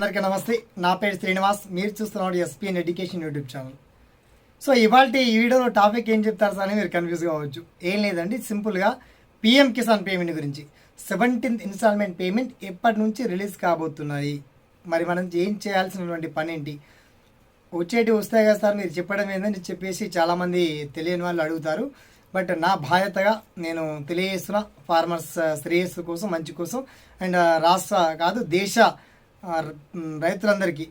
అందరికీ నమస్తే. నా పేరు శ్రీనివాస్. మీరు చూస్తున్నారు SPN education YouTube channel so ఇవాళ ఈ వీడియోలో టాపిక్ ఏం చెప్తారు సార్ అని మీరు కన్ఫ్యూజ్ కావచ్చు. ఏం లేదండి సింపుల్గా పిఎం కిసాన్ పేమెంట్ గురించి. సెవెంటీన్త్ ఇన్స్టాల్మెంట్ పేమెంట్ ఎప్పటి నుంచి రిలీజ్ కాబోతున్నాయి? మరి మనం ఏం చేయాల్సినటువంటి పని ఏంటి వచ్చేటి వస్తాయి కదా సార్ మీరు చెప్పడం ఏందని చెప్పేసి చాలామంది తెలియని వాళ్ళు అడుగుతారు. బట్ నా బాధ్యతగా నేను తెలియజేస్తున్న ఫార్మర్స్ శ్రేయస్సు కోసం మంచి కోసం అండ్ రాష్ట్ర కాదు దేశ రైతులందరికీ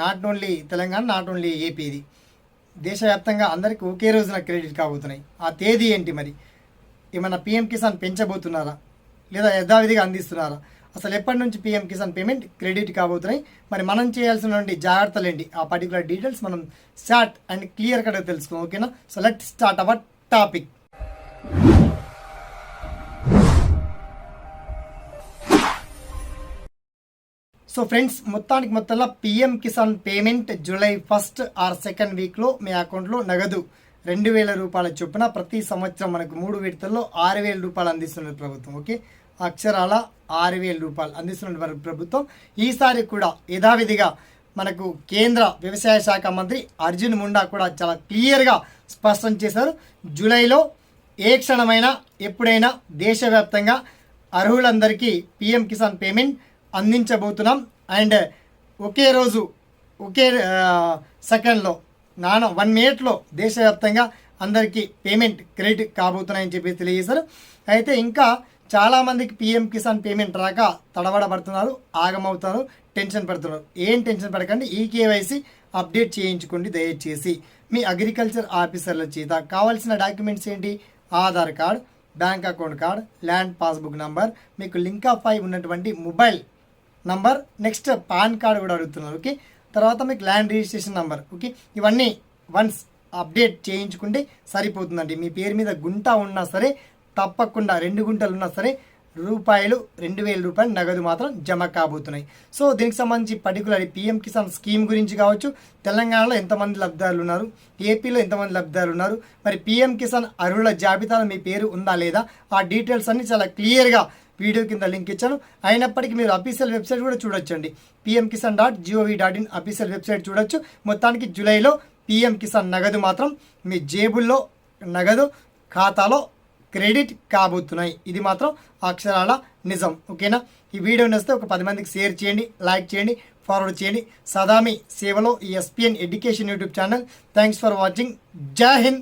not only Telangana not only AP ఇది దేశవ్యాప్తంగా అందరికీ ఒకే రోజున క్రెడిట్ కాబోతున్నాయి. ఆ తేదీ ఏంటి మరి? ఏమైనా పిఎం కిసాన్ పెంచబోతున్నారా? లేదా యథావిధిగా అందిస్తున్నారా? అసలు ఎప్పటి నుంచి పిఎం కిసాన్ పేమెంట్ క్రెడిట్ కాబోతున్నాయి? మరి మనం చేయాల్సినటువంటి జాగ్రత్తలు ఏంటి? ఆ పర్టికులర్ డీటెయిల్స్ మనం షార్ట్ అండ్ క్లియర్ కట్గా తెలుసుకుందాం ఓకేనా? So let start our topic so friends మొత్తానికి మొత్తంలో PM Kisan payment July first or second వీక్లో మీ అకౌంట్లో నగదు రెండు వేల రూపాయల చొప్పున ప్రతి సంవత్సరం మనకు మూడు విడతల్లో ఆరు వేల రూపాయలు అందిస్తున్నది ప్రభుత్వం ఓకే? అక్షరాల ఆరు వేల రూపాయలు అందిస్తున్న ప్రభుత్వం. ఈసారి కూడా యథావిధిగా మనకు కేంద్ర వ్యవసాయ శాఖ మంత్రి అర్జున్ ముండా కూడా చాలా క్లియర్గా స్పష్టం చేశారు. జూలైలో ఏ క్షణమైనా ఎప్పుడైనా దేశవ్యాప్తంగా అర్హులందరికీ పిఎం కిసాన్ పేమెంట్ అందించబోతున్నాం. అండ్ ఒకే రోజు ఒకే సెకండ్లో నాన్న వన్ మినిట్లో దేశవ్యాప్తంగా అందరికీ పేమెంట్ క్రెడిట్ కాబోతున్నాయని చెప్పి తెలియజేశారు. అయితే ఇంకా చాలామందికి పిఎం కిసాన్ పేమెంట్ రాక తడబడబడుతున్నారు ఆగమవుతారు టెన్షన్ పడుతున్నారు. ఏం టెన్షన్ పడకండి ఈ కేవైసీ అప్డేట్ చేయించుకోండి దయచేసి. మీ అగ్రికల్చర్ ఆఫీసర్ల చేత కావాల్సిన డాక్యుమెంట్స్ ఏంటి? Aadhaar card bank account card land passbook number మీకు లింక్ ఆఫ్ అయి ఉన్నటువంటి mobile number. Next pan card కూడా అడుగుతున్నారు ఓకే? తర్వాత మీకు ల్యాండ్ రిజిస్ట్రేషన్ నంబర్ ఓకే? ఇవన్నీ వన్స్ అప్డేట్ చేయించుకుంటే సరిపోతుందండి. మీ పేరు మీద గుంట ఉన్నా సరే తప్పకుండా రెండు గుంటలు ఉన్నా సరే రూపాయలు రెండు వేల రూపాయలు నగదు మాత్రం జమ కాబోతున్నాయి. సో దీనికి సంబంధించి పర్టికులర్ పిఎం కిసాన్ స్కీమ్ గురించి కావచ్చు తెలంగాణలో ఎంతమంది లబ్ధిదారులు ఉన్నారు ఏపీలో ఎంతమంది లబ్ధిదారులు ఉన్నారు మరి పిఎం కిసాన్ అర్హుల జాబితాలో మీ పేరు ఉందా లేదా ఆ డీటెయిల్స్ అన్ని చాలా క్లియర్గా వీడియో కింద లింక్ ఇచ్చాను. అయినప్పటికీ మీరు అఫీషియల్ వెబ్సైట్ కూడా చూడొచ్చండి. PM Kisan dot GOV dot in official website చూడొచ్చు. మొత్తానికి జూలైలో పిఎం కిసాన్ నగదు మాత్రం మీ జేబుల్లో నగదు ఖాతాలో క్రెడిట్ కాబోతున్నాయి. ఇది మాత్రం అక్షరాల నిజం. ఓకేనా? ఈ వీడియో నచ్చితే ఒక పది మందికి షేర్ చేయండి లైక్ చేయండి ఫార్వర్డ్ చేయండి. సదామి సేవలో ఈ SPN education YouTube channel. Thanks for watching Jai Hind.